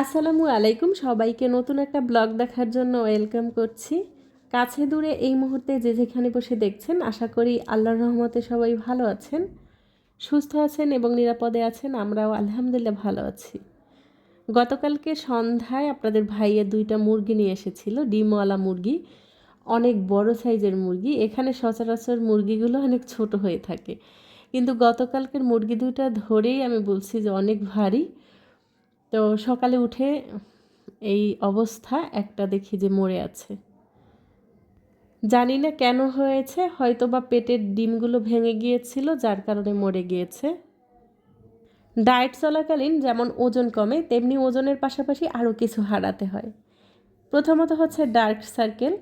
আসসালামু আলাইকুম। সবাইকে নতুন একটা ব্লগ দেখার জন্য ওয়েলকাম করছি। কাছে দূরে এই মুহূর্তে যে যেখানে বসে দেখছেন, আশা করি আল্লাহর রহমতে সবাই ভালো আছেন, সুস্থ আছেন এবং নিরাপদে আছেন, আমরাও আলহামদুলিল্লাহ ভালো আছি। গতকালকে সন্ধ্যায় আপনাদের ভাইয়ের দুইটা মুরগি নিয়ে এসেছিল, ডিমওয়ালা মুরগি, অনেক বড় সাইজের মুরগি। এখানে সচরাচর মুরগিগুলো অনেক ছোট হয়ে থাকে। কিন্তু গতকালকের মুরগি দুইটা ধরেই আমি বলছি যে অনেক ভারী। তো সকালে উঠে এই অবস্থা, একটা দেখি যে মরে আছে। জানি না কেন হয়েছে হয়তো বা পেটের ডিমগুলো ভেঙে গিয়েছিল, যার কারণে মরে গিয়েছে। ডায়েট চলাকালীন যেমন ওজন কমে, তেমনি ওজনের পাশাপাশি আরও কিছু হারাতে হয়। প্রথমত হচ্ছে ডার্ক সার্কেল।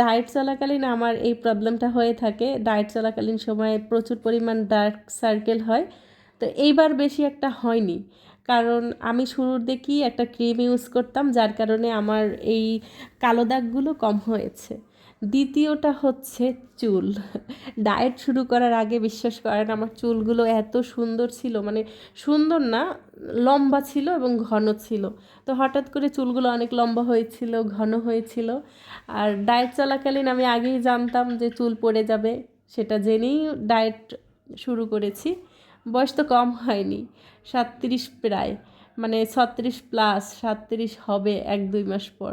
ডায়েট চলাকালীন আমার এই প্রবলেমটা হয়ে থাকে। ডায়েট চলাকালীন সময়ে প্রচুর পরিমাণ ডার্ক সার্কেল হয়। তো এইবার বেশি একটা হয়নি। কারণ আমি শুরুর দিকেই একটা ক্রিম ইউজ করতাম, যার কারণে আমার এই কালো দাগগুলো কম হয়েছে। দ্বিতীয়টা হচ্ছে চুল। ডায়েট শুরু করার আগে বিশ্বাস করেন, আমার চুলগুলো এত সুন্দর ছিল মানে সুন্দর না, লম্বা ছিল এবং ঘন ছিল। তো হঠাৎ করে চুলগুলো অনেক লম্বা হয়েছিল, ঘন হয়েছিল। আর ডায়েট চলাকালীন আমি আগেই জানতাম যে চুল পড়ে যাবে, সেটা জেনেই ডায়েট শুরু করেছি। বয়স তো কম হয়নি। সাতত্রিশ প্রায় মানে ছত্রিশ প্লাস সাতত্রিশ হবে এক দুই মাস পর।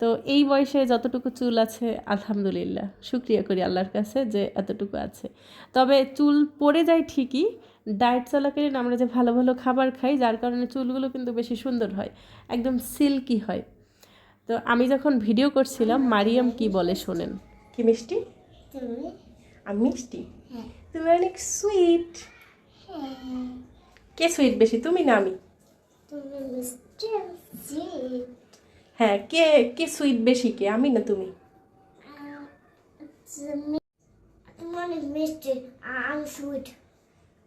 তো এই বয়সে যতটুকু চুল আছে আলহামদুলিল্লাহ। শুক্রিয়া করি আল্লাহর কাছে যে এতটুকু আছে। তবে চুল পড়ে যায় ঠিকই ডায়েট চলাকালীন আমরা যে ভালো ভালো খাবার খাই যার কারণে চুলগুলো কিন্তু বেশি সুন্দর হয় একদম সিল্কি হয়। তো আমি যখন ভিডিও করছিলাম মারিয়াম কি বলে শোনেন? কি মিষ্টি? আমি মিষ্টি? হ্যাঁ। তুমি অনেক সুইট কে সুইট বেশি তুমি না আমি? হ্যাঁ কে কে সুইট বেশি কে? আমি না তুমি?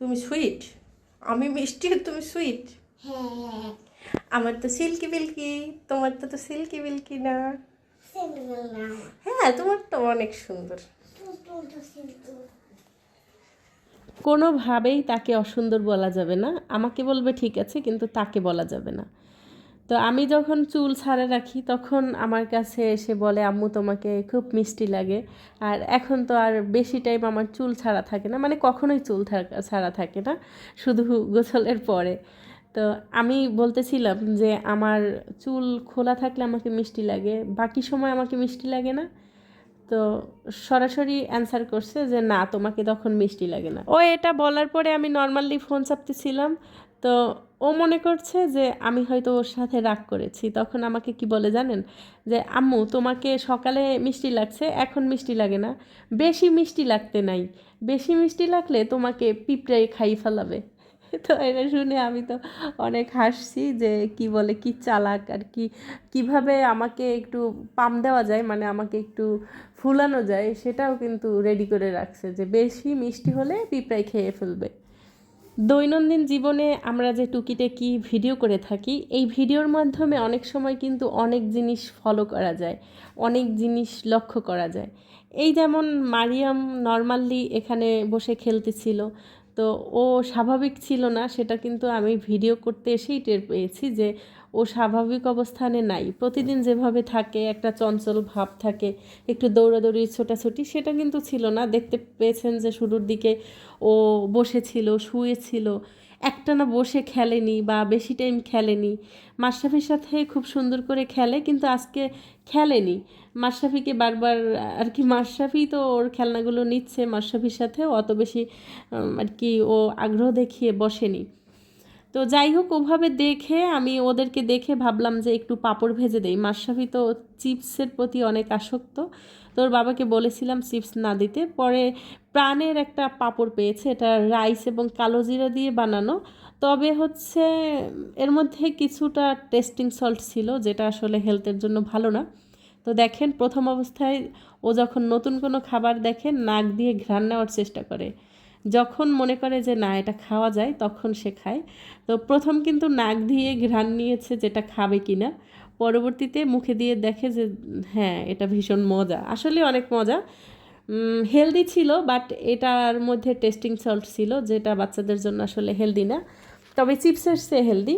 তুমি সুইট আমি মিষ্টি তুমি সুইট হ্যাঁ। আমার তো সিল্কি বিল্কি তোমার তো তো সিল্কি বিল্কি না। হ্যাঁ তোমার তো অনেক সুন্দর। কোনোভাবেই তাকে অসুন্দর বলা যাবে না। আমাকে বলবে, ঠিক আছে, কিন্তু তাকে বলা যাবে না। তো আমি যখন চুল ছাড়া রাখি, তখন আমার কাছে এসে বলে, আম্মু, তোমাকে খুব মিষ্টি লাগে। আর এখন তো আর বেশি টাইম আমার চুল ছাড়া থাকে না মানে কখনোই চুল ছাড়া থাকে না, শুধু গোসলের পরে। তো আমি বলতেছিলাম যে, আমার চুল খোলা থাকলে আমাকে মিষ্টি লাগে, বাকি সময় আমাকে মিষ্টি লাগে না। তো সরাসরি অ্যান্সার করছে যে, না, তোমাকে তখন মিষ্টি লাগে না। ও এটা বলার পরে আমি নর্মালি ফোন চাপতেছিলাম। তো ও মনে করছে যে, আমি হয়তো ওর সাথে রাগ করেছি। তখন আমাকে কি বলে জানেন? যে, আম্মু, তোমাকে সকালে মিষ্টি লাগছে, এখন মিষ্টি লাগে না। বেশি মিষ্টি লাগতে নাই। বেশি মিষ্টি লাগলে তোমাকে পিঁপড়ে খাই ফেলাবে। তো এটা শুনে আমি তো অনেক হাসছি যে কি বলে, কি চালাক আর কি, কীভাবে আমাকে একটু পাম দেওয়া যায় মানে আমাকে একটু ফুলানো যায়, সেটাও কিন্তু রেডি করে রাখছে যে বেশি মিষ্টি হলে পিঁপড়াই খেয়ে ফেলবে। দৈনন্দিন জীবনে আমরা যে টুকিটে কি ভিডিও করে থাকি, এই ভিডিওর মাধ্যমে অনেক সময় কিন্তু অনেক জিনিস ফলো করা যায়, অনেক জিনিস লক্ষ্য করা যায়। এই যেমন মারিয়াম নর্মালি এখানে বসে খেলতেছিল তো ও স্বাভাবিক ছিল না, সেটা কিন্তু আমি ভিডিও করতে এসেই টের পেয়েছি যে ও স্বাভাবিক অবস্থানে নাই। প্রতিদিন যেভাবে থাকে, একটা চঞ্চল ভাব থাকে, একটু দৌড়াদৌড়ি, ছোটাছুটি, সেটা কিন্তু ছিল না। দেখতে পেয়েছেন যে শুরুর দিকে ও বসেছিল, শুয়েছিল। একটানা বসে খেলেনি বা বেশি টাইম খেলেনি। মাশরাফির সাথে খুব সুন্দর করে খেলে, কিন্তু আজকে খেলেনি। মাশরাফিকে বারবার, আর কি, মাশরাফি তো ওর খেলনাগুলো নিচ্ছে মাশরাফির সাথে, অত বেশি আর কি, ও আগ্রহ দেখিয়ে বসেনি। তো যাই হোক, ওভাবে দেখে আমি ওদেরকে দেখে ভাবলাম যে একটু পাঁপড় ভেজে দেই। মাশরাফি তো চিপসের প্রতি অনেক আসক্ত। তোর বাবাকে বলেছিলাম চিপস না দিতে। পরে প্রাণের একটা পাঁপড় পেয়েছে। এটা রাইস এবং কালো জিরা দিয়ে বানানো। তবে হচ্ছে, এর মধ্যে কিছুটা টেস্টিং সল্ট ছিল, যেটা আসলে হেলথের জন্য ভালো না। তো দেখেন, প্রথম অবস্থায় ও যখন নতুন কোনো খাবার দেখে, নাক দিয়ে ঘ্রাণ নেওয়ার চেষ্টা করে। যখন মনে করে যে না, এটা খাওয়া যায়, তখন সে খায়। তো প্রথম কিন্তু নাক দিয়ে ঘ্রাণ নিয়েছে যেটা খাবে কিনা। পরবর্তীতে মুখে দিয়ে দেখে যে হ্যাঁ এটা ভীষণ মজা। আসলে অনেক মজা। হেলদি ছিল বাট এটার মধ্যে টেস্টিং সল্ট ছিল, যেটা বাচ্চাদের জন্য আসলে হেলদি না। তবে চিপসের সে হেলদি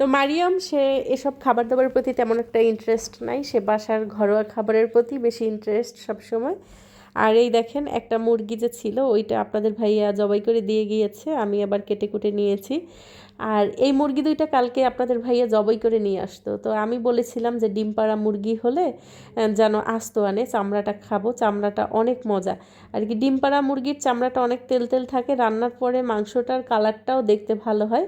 তো মারিয়াম, সে এসব খাবার দাবারের প্রতি তেমন একটা ইন্টারেস্ট নাই। সে বাসার ঘরোয়া খাবারের প্রতি বেশি ইন্টারেস্ট সবসময়। আর এই দেখেন একটা মুরগি যে ছিল, ওইটা আপনাদের ভাইয়া জবাই করে দিয়ে গিয়েছে, আমি আবার কেটে কুটে নিয়েছি। আর এই মুরগি দুইটা কালকে আপনাদের ভাইয়া জবাই করে নিয়ে আসতো। তো আমি বলেছিলাম যে ডিম পাড়া মুরগি হলে যেন আসতো আনে, চামড়াটা খাব, চামড়াটা অনেক মজা। আর কি ডিম পাড়া মুরগির চামড়াটা অনেক তেল তেল থাকে, রান্নার পরে মাংসটার কালারটাও দেখতে ভালো হয়।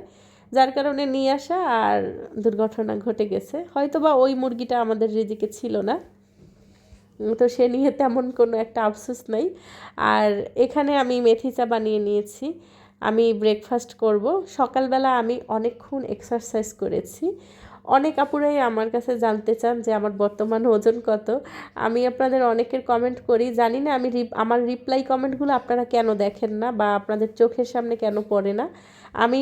যার কারণে নিয়ে আসা আর দুর্ঘটনা ঘটে গেছে। হয়তো বা ওই মুরগিটা আমাদের রিজিকে ছিল না। তো সে নিয়ে তেমন কোনো একটা আফসোস নেই। আর এখানে আমি মেথি চা বানিয়ে নিয়েছি। আমি ব্রেকফাস্ট করব। সকালবেলা আমি অনেকক্ষণ এক্সারসাইজ করেছি। অনেক আপুরাই আমার কাছে জানতে চান যে আমার বর্তমান ওজন কত। আমি আপনাদের অনেকের কমেন্ট করি। জানি না আমি আমার রিপ্লাই কমেন্টগুলো আপনারা কেন দেখেন না বা আপনাদের চোখের সামনে কেন পড়ে না। আমি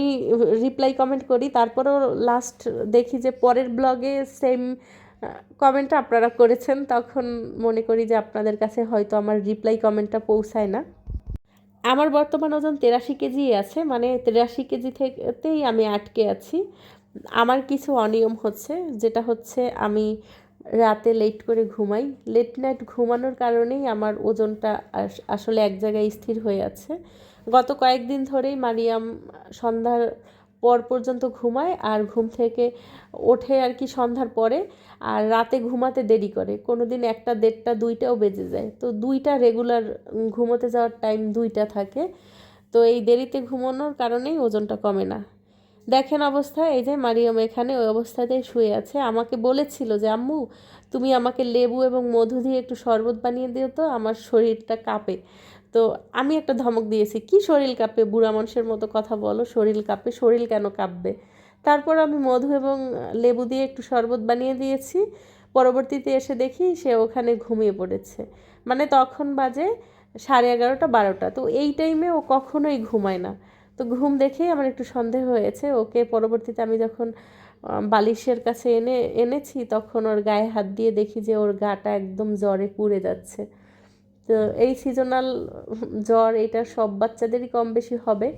রিপ্লাই কমেন্ট করি। তারপরেও লাস্ট দেখি যে পরের ব্লগে সেম কমেন্টটা আপনারা করেছেন, তখন মনে করি যে আপনাদের কাছে হয়তো আমার রিপ্লাই কমেন্টটা পৌঁছায় না। আমার বর্তমান ওজন তেরাশি কেজি আছে মানে তেরাশি কেজি থেকেতেই আমি আটকে আছি। আমার কিছু অনিয়ম হচ্ছে, যেটা হচ্ছে আমি রাতে লেট করে ঘুমাই। লেট নাইট ঘুমানোর কারণেই আমার ওজনটা আস- আসলে এক জায়গায় স্থির হয়ে আছে। গত কয়েকদিন ধরেই মারিয়াম সন্ধ্যার পর পর্যন্ত ঘুমায় আর ঘুম থেকে ওঠে আর কি সন্ধ্যার পরে আর রাতে ঘুমাতে দেরি করে। কোনো দিন একটা দেড়টা, দুইটাও বেজে যায়। তো দুইটা রেগুলার ঘুমোতে যাওয়ার টাইম দুইটা থাকে। তো এই দেরিতে ঘুমানোর কারণেই ওজনটা কমে না। দেখেন অবস্থা, এই যে মারিয়াম এখানে ওই অবস্থাতেই শুয়ে আছে। আমাকে বলেছিল যে, আম্মু, তুমি আমাকে লেবু এবং মধু দিয়ে একটু শরবত বানিয়ে দিও তো, আমার শরীরটা কাঁপে। তো আমি একটা ধমক দিয়েছি, কি শরীর কাঁপে? বুড়া মানুষের মতো কথা বলো, শরীর কাঁপে, শরীর কেন কাঁপবে? তারপর আমি মধু এবং লেবু দিয়ে একটু শরবত বানিয়ে দিয়েছি। পরবর্তীতে এসে দেখি সে ওখানে ঘুমিয়ে পড়েছে। মানে তখন বাজে সাড়ে এগারোটা, বারোটা। তো এই টাইমে ও কখনোই ঘুমায় না। তো ঘুম দেখেই আমার একটু সন্দেহ হয়েছে। ওকে পরবর্তীতে আমি যখন বালিশের কাছে এনে, এনেছি, তখন ওর গায়ে হাত দিয়ে দেখি যে ওর গাটা একদম জ্বরে পুড়ে যাচ্ছে। তো এই সিজনাল জ্বর এটা সব বাচ্চাদেরই কম বেশি হবে।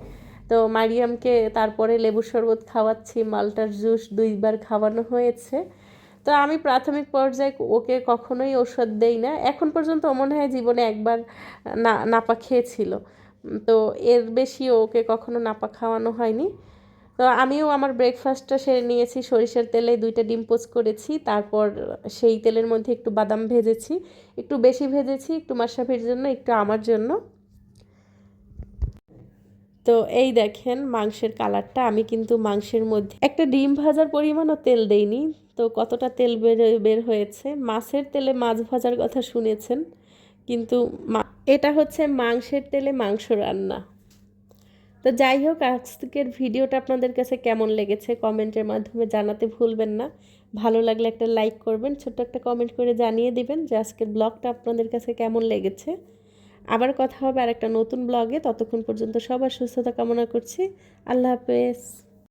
তো মারিয়ামকে তারপরে লেবুর শরবত খাওয়াচ্ছি, মালটার জুস দুইবার খাওয়ানো হয়েছে। তো আমি প্রাথমিক পর্যায়ে ওকে কখনোই ওষুধ দেই না। এখন পর্যন্ত মনে হয় জীবনে একবার না, নাপা খেয়েছিল। তো এর বেশি ওকে কখনো নাপা খাওয়ানো হয়নি। তো আমিও আমার ব্রেকফাস্টটা সেরে নিয়েছি। সরিষার তেলে দুইটা ডিম পোচ করেছি। তারপর সেই তেলের মধ্যে একটু বাদাম ভেজেছি। একটু বেশি ভেজেছি, একটু মাশরাফির জন্য, একটু আমার জন্য। তো এই দেখেন মাংসের কালারটা। আমি কিন্তু মাংসের মধ্যে একটা ডিম ভাজার পরিমাণও তেল দেইনি। তো কতটা তেল বের বের হয়েছে? মাছের তেলে মাছ ভাজার কথা শুনেছেন। কিন্তু এটা হচ্ছে মাংসের তেলে মাংস রান্না। তো যাই হোক, আজকের ভিডিওটা আপনাদের কাছে কেমন লেগেছে কমেন্টের মাধ্যমে জানাতে ভুলবেন না। ভালো লাগলে একটা লাইক করবেন, ছোট্ট একটা কমেন্ট করে জানিয়ে দিবেন যে আজকের ব্লগটা আপনাদের কাছে কেমন লেগেছে। আবার কথা হবে আর একটা নতুন ব্লগে, ততক্ষণ পর্যন্ত সবার সুস্থতা কামনা করছি। আল্লাহ হাফেজ।